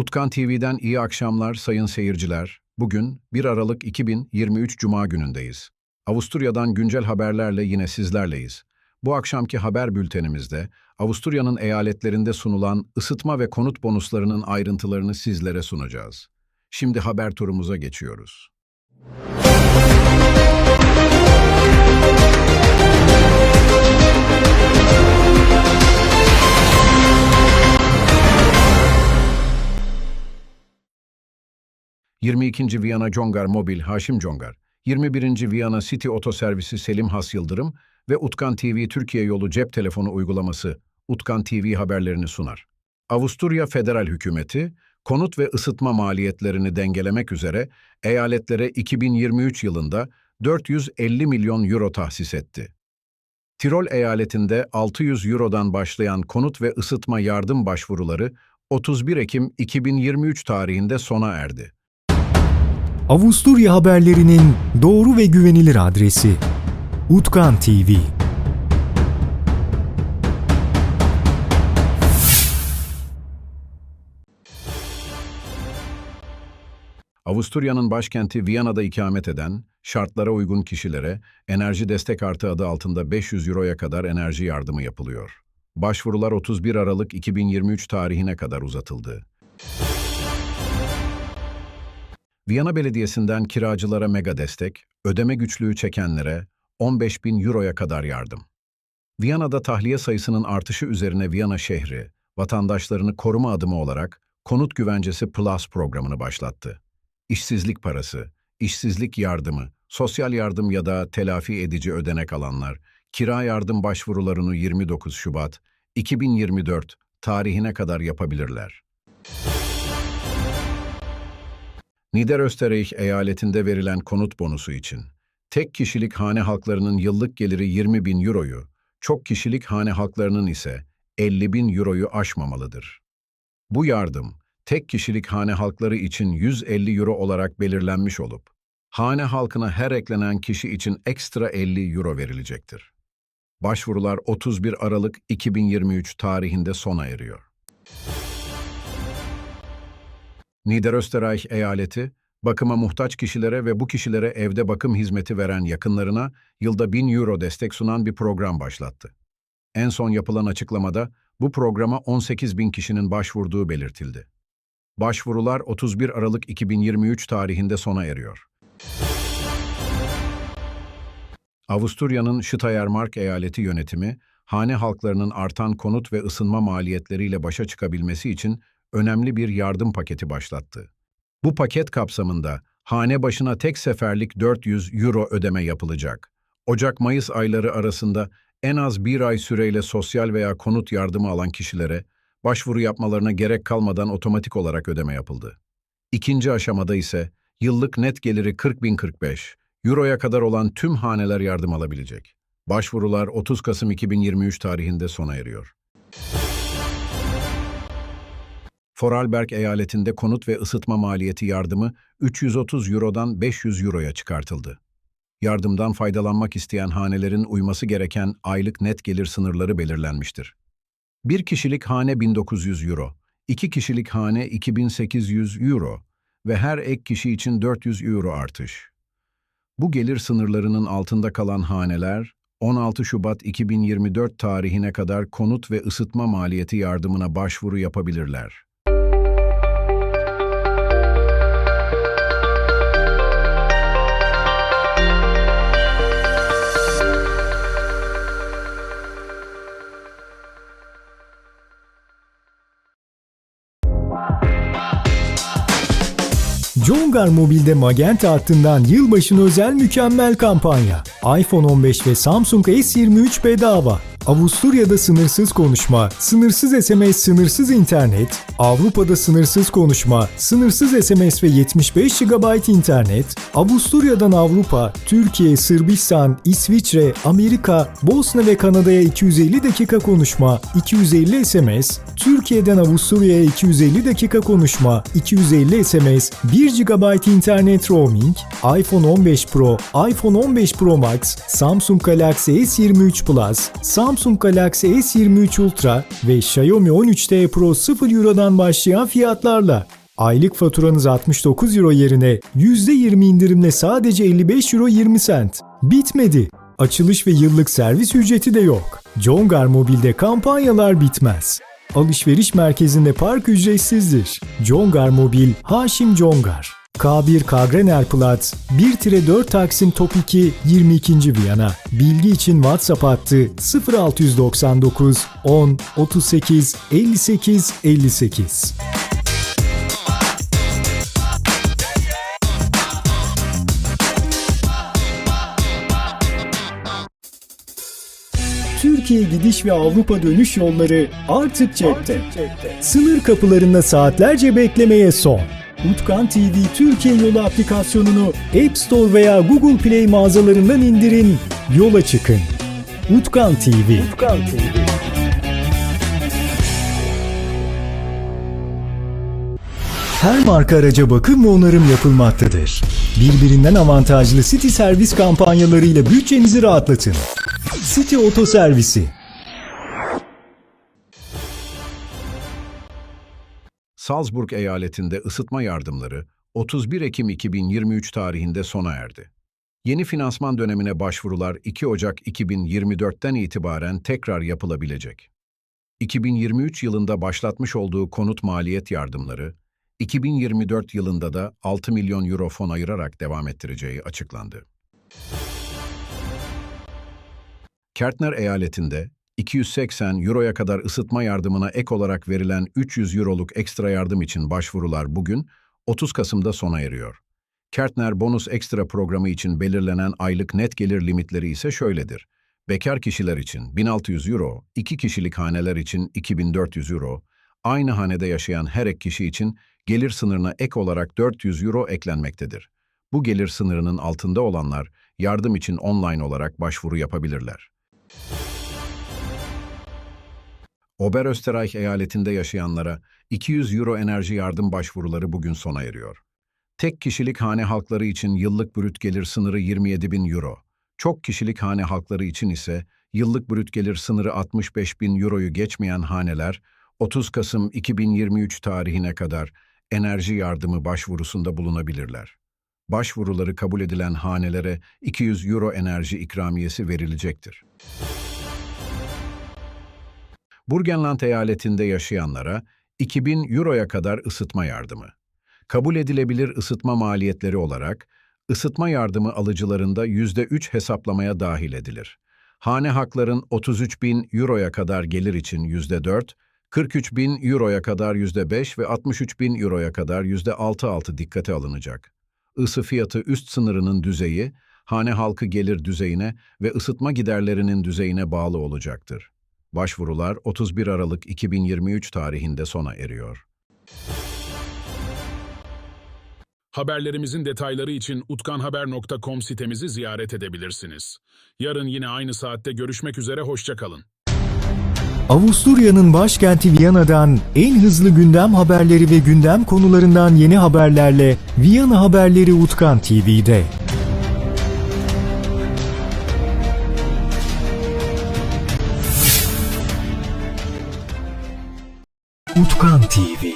Utkan TV'den iyi akşamlar sayın seyirciler. Bugün 1 Aralık 2023 Cuma günündeyiz. Avusturya'dan güncel haberlerle yine sizlerleyiz. Bu akşamki haber bültenimizde Avusturya'nın eyaletlerinde sunulan ısıtma ve konut bonuslarının ayrıntılarını sizlere sunacağız. Şimdi haber turumuza geçiyoruz. ...22. Viyana Congar Mobil Haşim Congar, 21. Viyana City Otoservisi Selim Has Yıldırım ve Utkan TV Türkiye Yolu cep telefonu uygulaması Utkan TV haberlerini sunar. Avusturya Federal Hükümeti, konut ve ısıtma maliyetlerini dengelemek üzere eyaletlere 2023 yılında 450 milyon euro tahsis etti. Tirol eyaletinde 600 eurodan başlayan konut ve ısıtma yardım başvuruları 31 Ekim 2023 tarihinde sona erdi. Avusturya haberlerinin doğru ve güvenilir adresi Utkan TV. Avusturya'nın başkenti Viyana'da ikamet eden, şartlara uygun kişilere enerji destek artı adı altında 500 euroya kadar enerji yardımı yapılıyor. Başvurular 31 Aralık 2023 tarihine kadar uzatıldı. Viyana Belediyesi'nden kiracılara mega destek, ödeme güçlüğü çekenlere 15 bin euroya kadar yardım. Viyana'da tahliye sayısının artışı üzerine Viyana şehri, vatandaşlarını koruma adımı olarak Konut Güvencesi Plus programını başlattı. İşsizlik parası, işsizlik yardımı, sosyal yardım ya da telafi edici ödenek alanlar, kira yardım başvurularını 29 Şubat 2024 tarihine kadar yapabilirler. Niederösterreich eyaletinde verilen konut bonusu için tek kişilik hane halklarının yıllık geliri 20 bin euroyu, çok kişilik hane halklarının ise 50 bin euroyu aşmamalıdır. Bu yardım, tek kişilik hane halkları için 150 euro olarak belirlenmiş olup, hane halkına her eklenen kişi için ekstra 50 euro verilecektir. Başvurular 31 Aralık 2023 tarihinde sona eriyor. Niederösterreich eyaleti, bakıma muhtaç kişilere ve bu kişilere evde bakım hizmeti veren yakınlarına yılda 1000 euro destek sunan bir program başlattı. En son yapılan açıklamada bu programa 18 bin kişinin başvurduğu belirtildi. Başvurular 31 Aralık 2023 tarihinde sona eriyor. Avusturya'nın Steiermark eyaleti yönetimi, hane halklarının artan konut ve ısınma maliyetleriyle başa çıkabilmesi için önemli bir yardım paketi başlattı. Bu paket kapsamında hane başına tek seferlik 400 euro ödeme yapılacak. Ocak-Mayıs ayları arasında en az bir ay süreyle sosyal veya konut yardımı alan kişilere başvuru yapmalarına gerek kalmadan otomatik olarak ödeme yapıldı. İkinci aşamada ise yıllık net geliri 40.045 euroya kadar olan tüm haneler yardım alabilecek. Başvurular 30 Kasım 2023 tarihinde sona eriyor. Vorarlberg eyaletinde konut ve ısıtma maliyeti yardımı 330 Euro'dan 500 Euro'ya çıkartıldı. Yardımdan faydalanmak isteyen hanelerin uyması gereken aylık net gelir sınırları belirlenmiştir. Bir kişilik hane 1900 Euro, iki kişilik hane 2800 Euro ve her ek kişi için 400 Euro artış. Bu gelir sınırlarının altında kalan haneler, 16 Şubat 2024 tarihine kadar konut ve ısıtma maliyeti yardımına başvuru yapabilirler. Congar Mobil'de Magenta hattından yılbaşına özel mükemmel kampanya. iPhone 15 ve Samsung S23 bedava. Avusturya'da sınırsız konuşma, sınırsız SMS, sınırsız internet, Avrupa'da sınırsız konuşma, sınırsız SMS ve 75 GB internet, Avusturya'dan Avrupa, Türkiye, Sırbistan, İsviçre, Amerika, Bosna ve Kanada'ya 250 dakika konuşma, 250 SMS, Türkiye'den Avusturya'ya 250 dakika konuşma, 250 SMS, 1 GB internet roaming, iPhone 15 Pro, iPhone 15 Pro Max, Samsung Galaxy S23 Plus, Samsung Samsung Galaxy S23 Ultra ve Xiaomi 13T Pro 0 Euro'dan başlayan fiyatlarla. Aylık faturanız 69 Euro yerine %20 indirimle sadece 55 Euro 20 cent. Bitmedi. Açılış ve yıllık servis ücreti de yok. Congar Mobil'de kampanyalar bitmez. Alışveriş merkezinde park ücretsizdir. Congar Mobil, Haşim Congar. K1 Kagrener Platz 1-4 Taksim Top 2 22. Viyana. Bilgi için WhatsApp hattı 0699 10 38 58 58. Türkiye gidiş ve Avrupa dönüş yolları artık cepte. Sınır kapılarında saatlerce beklemeye son. Utkan TV Türkiye Yolu aplikasyonunu App Store veya Google Play mağazalarından indirin, yola çıkın. Utkan TV. Her marka araca bakım ve onarım yapılmaktadır. Birbirinden avantajlı City servis kampanyalarıyla bütçenizi rahatlatın. City Oto Servisi Salzburg eyaletinde ısıtma yardımları 31 Ekim 2023 tarihinde sona erdi. Yeni finansman dönemine başvurular 2 Ocak 2024'ten itibaren tekrar yapılabilecek. 2023 yılında başlatmış olduğu konut maliyet yardımları, 2024 yılında da 6 milyon euro fon ayırarak devam ettireceği açıklandı. Kärntner eyaletinde 280 euroya kadar ısıtma yardımına ek olarak verilen 300 euroluk ekstra yardım için başvurular bugün 30 Kasım'da sona eriyor. Kärntner bonus ekstra programı için belirlenen aylık net gelir limitleri ise şöyledir. Bekar kişiler için 1600 euro, iki kişilik haneler için 2400 euro, aynı hanede yaşayan her ek kişi için gelir sınırına ek olarak 400 euro eklenmektedir. Bu gelir sınırının altında olanlar yardım için online olarak başvuru yapabilirler. Oberösterreich eyaletinde yaşayanlara 200 euro enerji yardım başvuruları bugün sona eriyor. Tek kişilik hane halkları için yıllık brüt gelir sınırı 27 bin euro. Çok kişilik hane halkları için ise yıllık brüt gelir sınırı 65 bin euroyu geçmeyen haneler 30 Kasım 2023 tarihine kadar enerji yardımı başvurusunda bulunabilirler. Başvuruları kabul edilen hanelere 200 euro enerji ikramiyesi verilecektir. Burgenland eyaletinde yaşayanlara 2000 euroya kadar ısıtma yardımı. Kabul edilebilir ısıtma maliyetleri olarak ısıtma yardımı alıcılarında %3 hesaplamaya dahil edilir. Hane hakların 33 bin euroya kadar gelir için %4, 43 bin euroya kadar %5 ve 63 bin euroya kadar %6-6 dikkate alınacak. Isı fiyatı üst sınırının düzeyi, hane halkı gelir düzeyine ve ısıtma giderlerinin düzeyine bağlı olacaktır. Başvurular 31 Aralık 2023 tarihinde sona eriyor. Haberlerimizin detayları için utkanhaber.com sitemizi ziyaret edebilirsiniz. Yarın yine aynı saatte görüşmek üzere, hoşçakalın. Avusturya'nın başkenti Viyana'dan en hızlı gündem haberleri ve gündem konularından yeni haberlerle Viyana Haberleri Utkan TV'de. Utkan TV